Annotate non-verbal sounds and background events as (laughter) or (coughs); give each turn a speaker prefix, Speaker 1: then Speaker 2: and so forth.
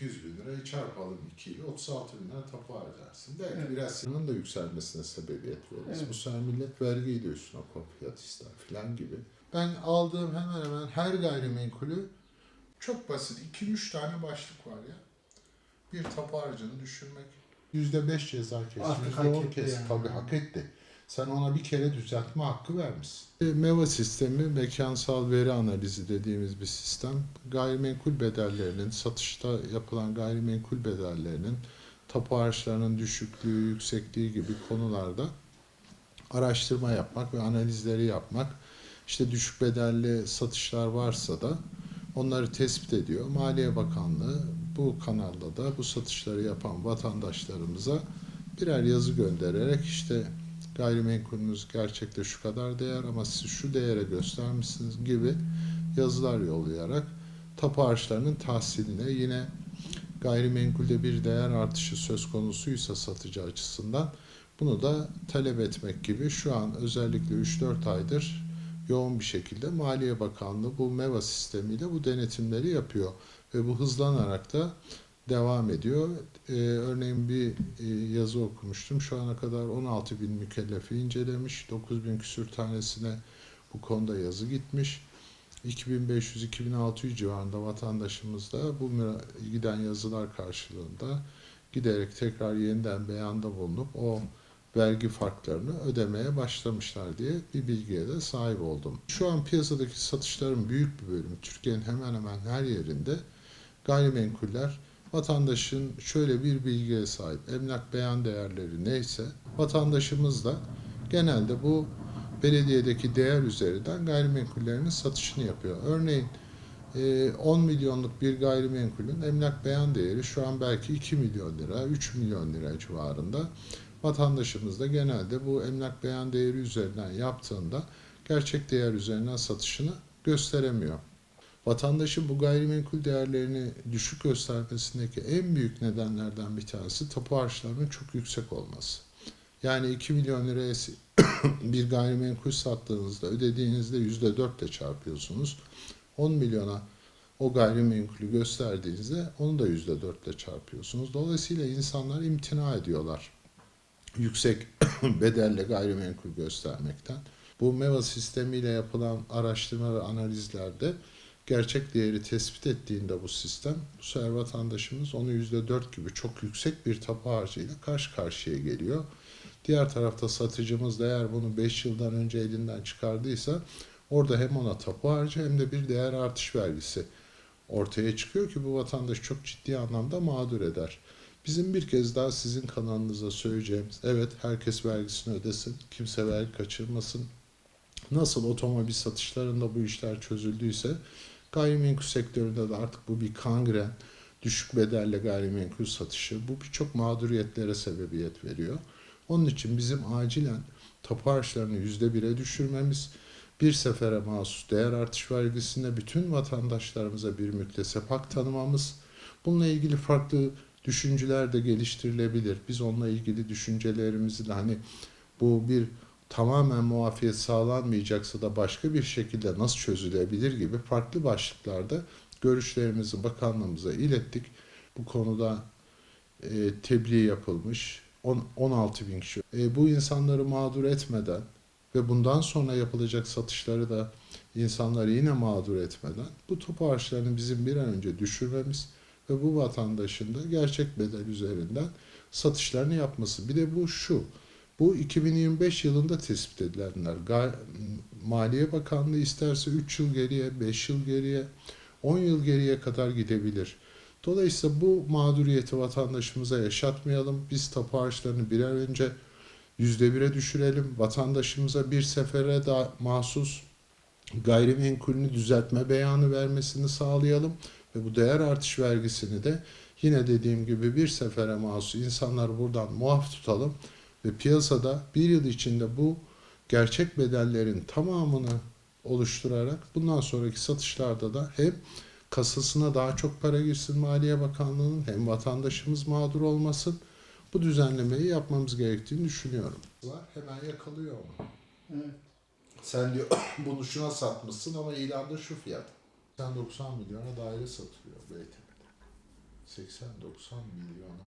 Speaker 1: 800 bin lirayı çarpalım 2 ile 36 bin lira tapu harcarsın. Belki
Speaker 2: Evet.
Speaker 1: biraz sinanın da yükselmesine sebebiyet veririz.
Speaker 2: Evet.
Speaker 1: Bu sefer millet de üstüne koy fiyat ister filan gibi. Ben aldığım hemen hemen her gayrimenkulü çok basit 2-3 tane başlık var ya. Bir tapu harcını düşürmek. %5 ceza kes.
Speaker 2: Artık
Speaker 1: %10
Speaker 2: hak etti
Speaker 1: kes.
Speaker 2: yani.
Speaker 1: Tabii hak etti. Sen ona bir kere düzeltme hakkı vermişsin. E, MEVA sistemi mekansal veri analizi dediğimiz bir sistem. Gayrimenkul bedellerinin, satışta yapılan gayrimenkul bedellerinin, tapu harçlarının düşüklüğü, yüksekliği gibi konularda araştırma yapmak ve analizleri yapmak. İşte düşük bedelli satışlar varsa da onları tespit ediyor. Maliye Bakanlığı bu kanalda da bu satışları yapan vatandaşlarımıza birer yazı göndererek işte gayrimenkulünüz gerçekte şu kadar değer ama siz şu değere göstermişsiniz gibi yazılar yollayarak tapu harçlarının tahsiline yine gayrimenkulde bir değer artışı söz konusuysa satıcı açısından bunu da talep etmek gibi şu an özellikle 3-4 aydır yoğun bir şekilde Maliye Bakanlığı bu MEVA sistemiyle bu denetimleri yapıyor ve bu hızlanarak da devam ediyor. Ee, örneğin bir e, yazı okumuştum. Şu ana kadar 16 bin mükellefi incelemiş. 9 bin küsür tanesine bu konuda yazı gitmiş. 2500-2600 civarında vatandaşımız da bu giden yazılar karşılığında giderek tekrar yeniden beyanda bulunup o vergi farklarını ödemeye başlamışlar diye bir bilgiye de sahip oldum. Şu an piyasadaki satışların büyük bir bölümü Türkiye'nin hemen hemen her yerinde gayrimenkuller vatandaşın şöyle bir bilgiye sahip. Emlak beyan değerleri neyse vatandaşımız da genelde bu belediyedeki değer üzerinden gayrimenkullerinin satışını yapıyor. Örneğin e, 10 milyonluk bir gayrimenkulün emlak beyan değeri şu an belki 2 milyon lira, 3 milyon lira civarında. Vatandaşımız da genelde bu emlak beyan değeri üzerinden yaptığında gerçek değer üzerinden satışını gösteremiyor. Vatandaşın bu gayrimenkul değerlerini düşük göstermesindeki en büyük nedenlerden bir tanesi tapu harçlarının çok yüksek olması. Yani 2 milyon liraya (coughs) bir gayrimenkul sattığınızda ödediğinizde %4 ile çarpıyorsunuz. 10 milyona o gayrimenkulü gösterdiğinizde onu da %4 ile çarpıyorsunuz. Dolayısıyla insanlar imtina ediyorlar yüksek (coughs) bedelle gayrimenkul göstermekten. Bu MEVA sistemiyle yapılan araştırma ve analizlerde gerçek değeri tespit ettiğinde bu sistem, bu sefer vatandaşımız onu %4 gibi çok yüksek bir tapu harcıyla karşı karşıya geliyor. Diğer tarafta satıcımız da eğer bunu 5 yıldan önce elinden çıkardıysa orada hem ona tapu harcı hem de bir değer artış vergisi ortaya çıkıyor ki bu vatandaş çok ciddi anlamda mağdur eder. Bizim bir kez daha sizin kanalınıza söyleyeceğimiz, evet herkes vergisini ödesin, kimse vergi kaçırmasın. Nasıl otomobil satışlarında bu işler çözüldüyse, gayrimenkul sektöründe de artık bu bir kangren, düşük bedelle gayrimenkul satışı, bu birçok mağduriyetlere sebebiyet veriyor. Onun için bizim acilen tapu harçlarını yüzde bire düşürmemiz, bir sefere mahsus değer artış vergisinde bütün vatandaşlarımıza bir müktesep hak tanımamız, bununla ilgili farklı düşünceler de geliştirilebilir. Biz onunla ilgili düşüncelerimizi de hani bu bir tamamen muafiyet sağlanmayacaksa da başka bir şekilde nasıl çözülebilir gibi farklı başlıklarda görüşlerimizi bakanlığımıza ilettik. Bu konuda e, tebliğ yapılmış. On- 16 bin kişi. E, bu insanları mağdur etmeden ve bundan sonra yapılacak satışları da insanları yine mağdur etmeden bu topu harçlarını bizim bir an önce düşürmemiz ve bu vatandaşın da gerçek bedel üzerinden satışlarını yapması. Bir de bu şu, bu 2025 yılında tespit edilenler. Maliye Bakanlığı isterse 3 yıl geriye, 5 yıl geriye, 10 yıl geriye kadar gidebilir. Dolayısıyla bu mağduriyeti vatandaşımıza yaşatmayalım. Biz tapu harçlarını bir an önce yüzde bire düşürelim. Vatandaşımıza bir sefere daha mahsus gayrimenkulünü düzeltme beyanı vermesini sağlayalım. Ve bu değer artış vergisini de yine dediğim gibi bir sefere mahsus insanlar buradan muaf tutalım. Ve piyasada bir yıl içinde bu gerçek bedellerin tamamını oluşturarak bundan sonraki satışlarda da hem kasasına daha çok para girsin Maliye Bakanlığı'nın hem vatandaşımız mağdur olmasın. Bu düzenlemeyi yapmamız gerektiğini düşünüyorum. Hemen yakalıyor onu.
Speaker 2: Evet.
Speaker 1: Sen diyor (clears throat) bunu şuna satmışsın ama ilanda şu fiyat. Sen 90 milyona daire satılıyor Beytepe'de. 80-90 milyon